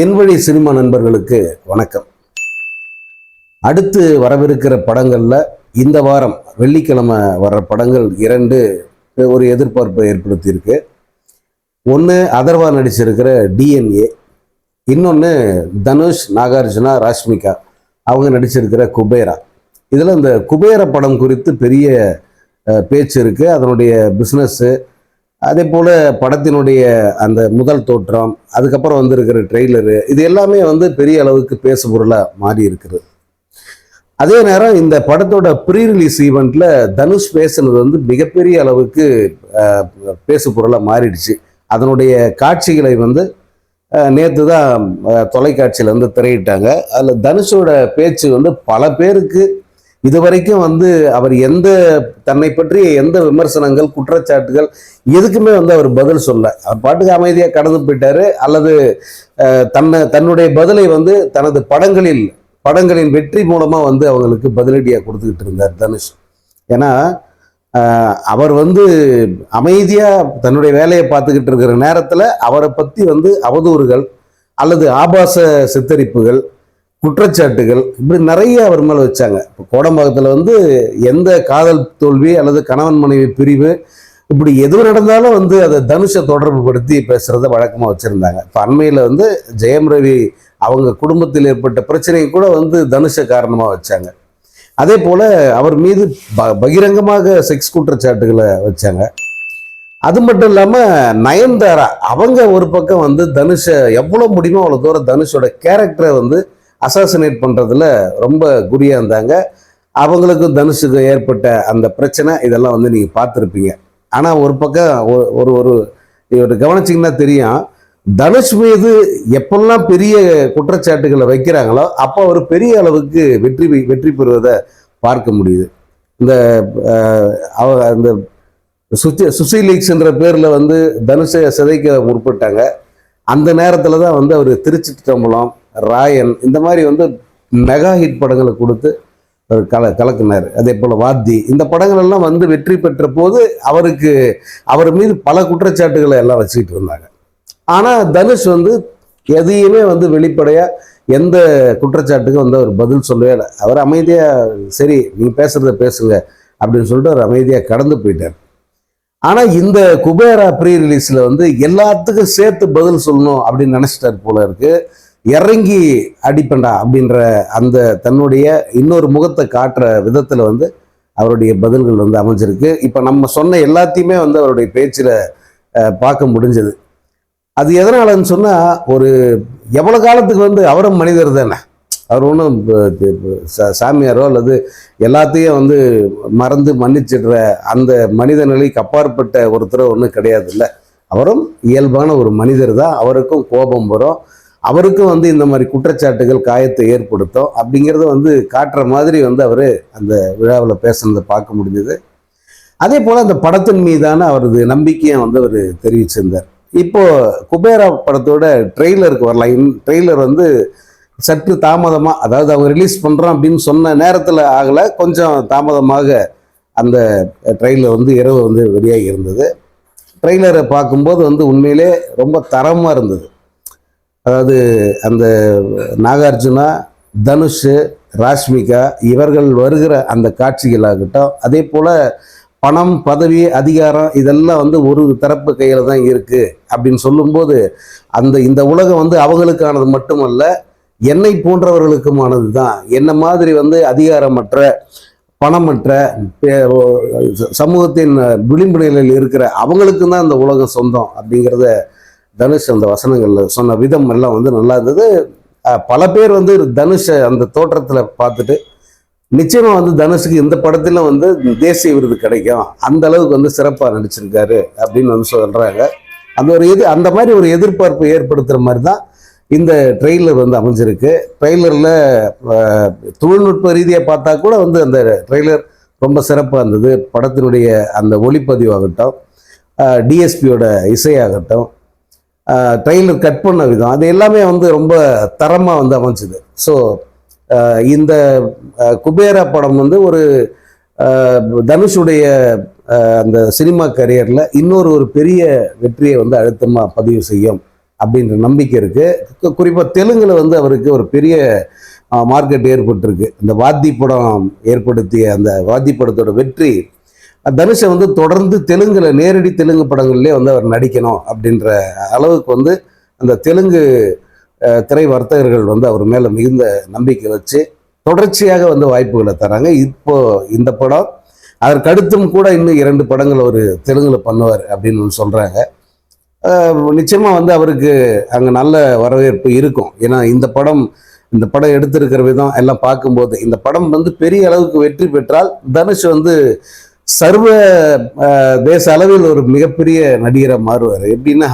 என் வழி சினிமா நண்பர்களுக்கு வணக்கம். அடுத்து வரவிருக்கிற படங்கள்ல இந்த வாரம் வெள்ளிக்கிழமை வர்ற படங்கள் இரண்டு ஒரு எதிர்பார்ப்பை ஏற்படுத்தியிருக்கு. ஒன்று அதர்வா நடிச்சிருக்கிற டிஎன்ஏ இன்னொன்று தனுஷ் நாகார்ஜுனா ராஷ்மிகா அவங்க நடிச்சிருக்கிற குபேரா. இதில் இந்த குபேர படம் குறித்து பெரிய பேச்சு இருக்குது அதனுடைய பிஸ்னஸ்ஸு அதே போல் படத்தினுடைய அந்த முதல் தோற்றம் அதுக்கப்புறம் வந்திருக்கிற ட்ரெய்லரு இது எல்லாமே வந்து பெரிய அளவுக்கு பேசு பொருளாக மாறி இருக்குது. அதே நேரம் இந்த படத்தோட ப்ரீ ரிலீஸ் ஈவெண்ட்டில் தனுஷ் பேசுனது வந்து மிகப்பெரிய அளவுக்கு பேசு பொருளாக மாறிடுச்சு. அதனுடைய காட்சிகளை வந்து நேற்று தான் தொலைக்காட்சியில் வந்து திரையிட்டாங்க. அதில் தனுஷோட பேச்சு வந்து பல பேருக்கு இது வரைக்கும் வந்து அவர் எந்த தன்னை பற்றிய எந்த விமர்சனங்கள் குற்றச்சாட்டுகள் எதுக்குமே வந்து அவர் பதில் சொல்ல. அவர் பாட்டுக்கு அமைதியாக கடந்து போயிட்டாரு. அல்லது தன்னை தன்னுடைய பதிலை வந்து தனது படங்களில் படங்களின் வெற்றி மூலமாக வந்து அவங்களுக்கு பதிலடியாக கொடுத்துக்கிட்டு இருந்தார் தனுஷ். ஏன்னா அவர் வந்து அமைதியாக தன்னுடைய வேலையை பார்த்துக்கிட்டு இருக்கிற நேரத்தில் அவரை பற்றி வந்து அவதூறுகள் அல்லது ஆபாச சித்தரிப்புகள் குற்றச்சாட்டுகள் இப்படி நிறைய அவர் மேலே வச்சாங்க. இப்போ கோடம்பாக்கத்தில் வந்து எந்த காதல் தோல்வி அல்லது கணவன் மனைவி பிரிவு இப்படி எது நடந்தாலும் வந்து அதை தனுஷை தொடர்பு படுத்தி பேசுகிறத வழக்கமாக வச்சுருந்தாங்க. இப்போ அண்மையில் வந்து ஜெயம் ரவி அவங்க குடும்பத்தில் ஏற்பட்ட பிரச்சனையை கூட வந்து தனுஷை காரணமாக வச்சாங்க. அதே போல் அவர் மீது ப பகிரங்கமாக செக்ஸ் குற்றச்சாட்டுகளை வச்சாங்க. அது மட்டும் இல்லாமல் நயன்தாரா அவங்க ஒரு பக்கம் வந்து தனுஷை எவ்வளோ முடியுமோ அவ்வளோ தூரம் தனுஷோட கேரக்டரை வந்து அசாசினேட் பண்ணுறதுல ரொம்ப குறியாக இருந்தாங்க. அவங்களுக்கும் தனுஷுக்கு ஏற்பட்ட அந்த பிரச்சனை இதெல்லாம் வந்து நீங்கள் பார்த்துருப்பீங்க. ஆனால் ஒரு பக்கம் ஒரு ஒரு ஒரு கவனிச்சிங்கன்னா தெரியும். தனுஷ் மீது எப்பெல்லாம் பெரிய குற்றச்சாட்டுகளை வைக்கிறாங்களோ அப்போ அவர் பெரிய அளவுக்கு வெற்றி பெ- வெற்றி பெறுவதை பார்க்க முடியுது. இந்த அவ அந்த சுச்சி சுசி லீக்ஸ்ன்ற பேரில் வந்து தனுஷை சிதைக்க முற்பட்டாங்க. அந்த நேரத்தில் தான் வந்து அவர் திருச்சிற்றம்பலம் ராயன் இந்த மாதிரி வந்து மெகா ஹிட் படங்களை கொடுத்து அவர் கல கலக்குனார். அதே போல் வாத்தி இந்த படங்கள் எல்லாம் வந்து வெற்றி பெற்ற போது அவருக்கு அவர் மீது பல குற்றச்சாட்டுகளை எல்லாம் வச்சுக்கிட்டு இருந்தாங்க. ஆனால் தனுஷ் வந்து எதையுமே வந்து வெளிப்படையாக எந்த குற்றச்சாட்டுக்கும் வந்து அவர் பதில் சொல்லவே இல்லை. அவர் அமைதியாக சரி நீங்கள் பேசுகிறத பேசுங்க அப்படின்னு சொல்லிட்டு அவர் அமைதியாக கடந்து போயிட்டார். ஆனால் இந்த குபேரா ப்ரீ ரிலீஸில் வந்து எல்லாத்துக்கும் சேர்த்து பதில் சொல்லணும் அப்படின்னு நினச்சிட்டார் போல இருக்குது இறங்கி அடிப்பண்டா அப்படின்ற அந்த தன்னுடைய இன்னொரு முகத்தை காட்டுற விதத்தில் வந்து அவருடைய பதில்கள் வந்து அமைஞ்சிருக்கு. இப்போ நம்ம சொன்ன எல்லாத்தையுமே வந்து அவருடைய பேச்சில் பார்க்க முடிஞ்சது. அது எதனாலன்னு சொன்னால் ஒரு எவ்வளோ காலத்துக்கு வந்து அவரும் மனிதர் தானே. அவர் ஒன்றும் சாமியாரோ அல்லது எல்லாத்தையும் வந்து மறந்து மன்னிச்சிடுற அந்த மனித நிலைக்கு அப்பாற்பட்ட ஒருத்தரோ ஒன்றும் கிடையாது இல்லை அவரும் இயல்பான ஒரு மனிதர் தான். அவருக்கும் கோபம் வரும். அவருக்கும் வந்து இந்த மாதிரி குற்றச்சாட்டுகள் காயத்தை ஏற்படுத்தும் அப்படிங்கிறத வந்து காட்டுற மாதிரி வந்து அவர் அந்த விழாவில் பேசுனதை பார்க்க முடிஞ்சது. அதே போல் அந்த படத்தின் மீதான அவரது நம்பிக்கையை வந்து அவர் தெரிவிச்சிருந்தார். இப்போது குபேரா படத்தோட ட்ரெய்லருக்கு வரலாம். ட்ரெய்லர் வந்து சற்று தாமதமாக அதாவது அவங்க ரிலீஸ் பண்ணுறோம் அப்படின்னு சொன்ன நேரத்தில் ஆகலை. கொஞ்சம் தாமதமாக அந்த ட்ரெயிலர் வந்து இரவு வந்து வெளியாகி இருந்தது. ட்ரெய்லரை பார்க்கும்போது வந்து உண்மையிலே ரொம்ப தரமாக இருந்தது. அதாவது அந்த நாகார்ஜுனா தனுஷ் ராஷ்மிகா இவர்கள் வருகிற அந்த காட்சிகளாகட்டும் அதே போல் பணம் பதவி அதிகாரம் இதெல்லாம் வந்து ஒரு தரப்பு கையில் தான் இருக்குது அப்படின்னு சொல்லும்போது அந்த இந்த உலகம் வந்து அவங்களுக்கானது மட்டுமல்ல என்னை போன்றவர்களுக்குமானது தான். என்ன மாதிரி வந்து அதிகாரமற்ற பணமற்ற பே- ச- சமூகத்தின் விளிம்பு நிலையில் இருக்கிற அவங்களுக்கும் தான் இந்த உலகம் சொந்தம் அப்படிங்கிறத தனுஷ் அந்த வசனங்களில் சொன்ன விதம் எல்லாம் வந்து நல்லா இருந்தது. பல பேர் வந்து தனுஷை அந்த தோற்றத்தில் பார்த்துட்டு நிச்சயமாக வந்து தனுஷுக்கு இந்த படத்தில் வந்து தேசிய விருது கிடைக்கும். அந்த அளவுக்கு வந்து சிறப்பாக நடிச்சிருக்காரு அப்படின்னு வந்து சொல்கிறாங்க அந்த ஒரு எது அந்த மாதிரி ஒரு எதிர்பார்ப்பு ஏற்படுத்துகிற மாதிரி தான் இந்த ட்ரெய்லர் வந்து அமைஞ்சிருக்கு. ட்ரெய்லரில் தொழில்நுட்ப ரீதியாக பார்த்தா கூட வந்து அந்த ட்ரெய்லர் ரொம்ப சிறப்பாக இருந்தது. படத்தினுடைய அந்த ஒளிப்பதிவாகட்டும் டிஎஸ்பியோட இசையாகட்டும் ட்ரெய்லர் கட் பண்ண விதம். அது எல்லாமே வந்து ரொம்ப தரமாக வந்து அமைஞ்சுது. ஸோ இந்த குபேரா படம் வந்து ஒரு தனுஷுடைய அந்த சினிமா கரியரில் இன்னொரு ஒரு பெரிய வெற்றியை வந்து அழுத்தமாக பதிவு செய்யும் அப்படின்ற நம்பிக்கை இருக்குது குறிப்பாக தெலுங்கில் வந்து அவருக்கு ஒரு பெரிய மார்க்கெட் ஏற்பட்டிருக்கு. இந்த வாத்தி படம் ஏற்படுத்திய அந்த வாத்தி படத்தோட வெற்றி தனுஷை வந்து தொடர்ந்து தெலுங்குல நேரடி தெலுங்கு படங்கள்லேயே வந்து அவர் நடிக்கணும் அப்படின்ற அளவுக்கு வந்து அந்த தெலுங்கு திரை வர்த்தகர்கள் வந்து அவர் மேலே மிகுந்த நம்பிக்கை வச்சு தொடர்ச்சியாக வந்து வாய்ப்புகளை தராங்க. இப்போ இந்த படம் அதற்கடுத்தும் கூட இன்னும் இரண்டு படங்கள் அவர் தெலுங்குல பண்ணுவார் அப்படின்னு சொல்கிறாங்க நிச்சயமாக வந்து அவருக்கு அங்கே நல்ல வரவேற்பு இருக்கும். ஏன்னா இந்த படம் இந்த படம் எடுத்திருக்கிற விதம் எல்லாம் பார்க்கும்போது இந்த படம் வந்து பெரிய அளவுக்கு வெற்றி பெற்றால் தனுஷ் வந்து சர்வ தேச அளவில் ஒரு மிகப்பெரிய நடிகராக மாறுவார். எப்படின்னா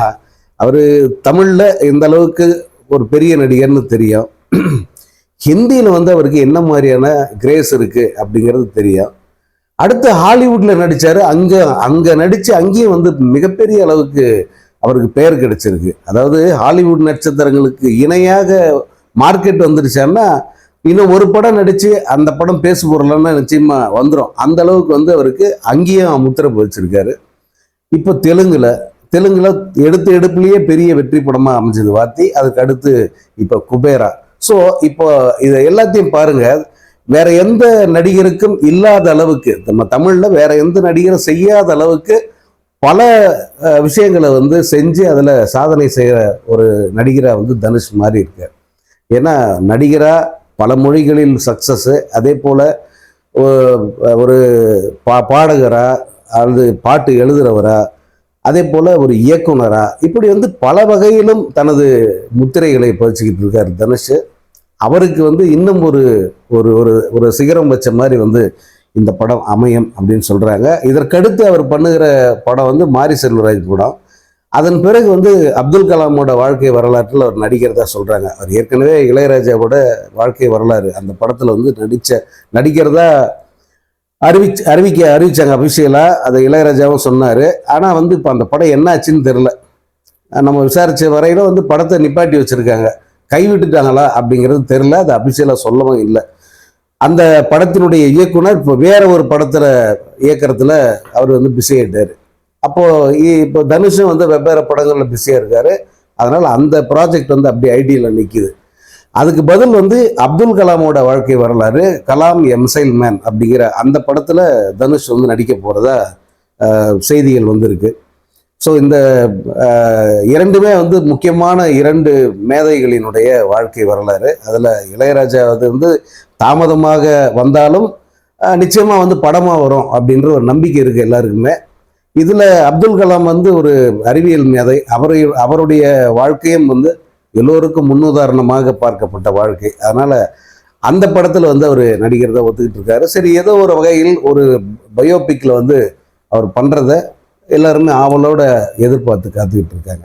அவர் தமிழில் இந்த அளவுக்கு ஒரு பெரிய நடிகர்னு தெரியும். ஹிந்தியில் வந்து அவருக்கு என்ன மாதிரியான கிரேஸ் இருக்குது அப்படிங்கிறது தெரியும். அடுத்து ஹாலிவுட்டில் நடித்தார் அங்கே அங்கே நடித்து அங்கேயும் வந்து மிகப்பெரிய அளவுக்கு அவருக்கு பெயர் கிடைச்சிருக்கு. அதாவது ஹாலிவுட் நட்சத்திரங்களுக்கு இணையாக மார்க்கெட் வந்துருச்சான்னா இன்னும் ஒரு படம் நடிச்சு அந்த படம் பேசு பொருள்னா நிச்சயமா வந்துடும் அந்த அளவுக்கு வந்து அவருக்கு அங்கேயும் முத்திரை வச்சிருக்காரு இப்போ தெலுங்குல தெலுங்குல எடுத்த எடுப்புலயே பெரிய வெற்றி படமா அமைஞ்சது வாத்தி அதுக்கு அடுத்து இப்போ குபேரா. ஸோ இப்போ இதை எல்லாத்தையும் பாருங்க. வேற எந்த நடிகருக்கும் இல்லாத அளவுக்கு நம்ம தமிழ்ல வேற எந்த நடிகரும் செய்யாத அளவுக்கு பல விஷயங்களை வந்து செஞ்சு அதில் சாதனை செய்கிற ஒரு நடிகராக வந்து தனுஷ் மாறி இருக்கார். ஏன்னா நடிகராக பல மொழிகளில் சக்ஸஸ்ஸு அதே போல் ஒரு பா பாடகரா அல்லது பாட்டு எழுதுகிறவரா அதே போல் ஒரு இயக்குனரா இப்படி வந்து பல வகையிலும் தனது முத்திரைகளை பதிச்சுக்கிட்டு இருக்கார் தனுஷ். அவருக்கு வந்து இன்னும் ஒரு ஒரு ஒரு ஒரு சிகரம் வச்ச மாதிரி வந்து இந்த படம் அமையும் அப்படின்னு சொல்கிறாங்க இதற்கடுத்து அவர் பண்ணுகிற படம் வந்து மாரி செல்வராஜ் படம். அதன் பிறகு வந்து அப்துல் கலாமோட வாழ்க்கை வரலாற்றில் அவர் நடிக்கிறதா சொல்கிறாங்க அவர் ஏற்கனவே இளையராஜாவோட வாழ்க்கை வரலாறு அந்த படத்தில் வந்து நடித்த நடிக்கிறதா அறிவிச்சு அறிவிக்க அறிவித்தாங்க அபிஷியலாக அதை இளையராஜாவும் சொன்னார். ஆனால் வந்து இப்போ அந்த படம் என்னாச்சுன்னு தெரில தெரியல. நம்ம விசாரித்த வரையில வந்து படத்தை நிப்பாட்டி வச்சுருக்காங்க. கைவிட்டுட்டாங்களா அப்படிங்கிறது தெரில அது அபிஷியலாக சொல்லவும் இல்லை. அந்த படத்தினுடைய இயக்குனர் இப்போ வேற ஒரு படத்தில் இயக்கிறதுல அவர் வந்து பிஸி அப்போது இப்போ தனுஷும் வந்து வெவ்வேறு படங்களில் பிஸியாக இருக்கார். அதனால் அந்த ப்ராஜெக்ட் வந்து அப்படியே ஐடியில் நிற்கிது அதுக்கு பதில் வந்து அப்துல் கலாமோட வாழ்க்கை வரலாறு கலாம் எம்சைல் மேன் அப்படிங்கிற அந்த படத்தில் தனுஷ் வந்து நடிக்க போகிறதா செய்திகள் வந்திருக்கு. ஸோ இந்த இரண்டுமே வந்து முக்கியமான இரண்டு மேதைகளினுடைய வாழ்க்கை வரலாறு. அதில் இளையராஜா அது வந்து தாமதமாக வந்தாலும் நிச்சயமாக வந்து படமாக வரும் அப்படின்ற ஒரு நம்பிக்கை இருக்குது எல்லாருக்குமே. இதில் அப்துல் கலாம் வந்து ஒரு அறிவியல் மேதை. அவரை அவருடைய வாழ்க்கையும் வந்து எல்லோருக்கும் முன்னுதாரணமாக பார்க்கப்பட்ட வாழ்க்கை. அதனால் அந்த படத்தில் வந்து அவர் நடிக்கிறத ஒத்துக்கிட்டு இருக்காரு. சரி ஏதோ ஒரு வகையில் ஒரு பயோபிக்ல வந்து அவர் பண்ணுறத எல்லாருமே ஆவலோட எதிர்பார்த்து காத்துக்கிட்டு இருக்காங்க.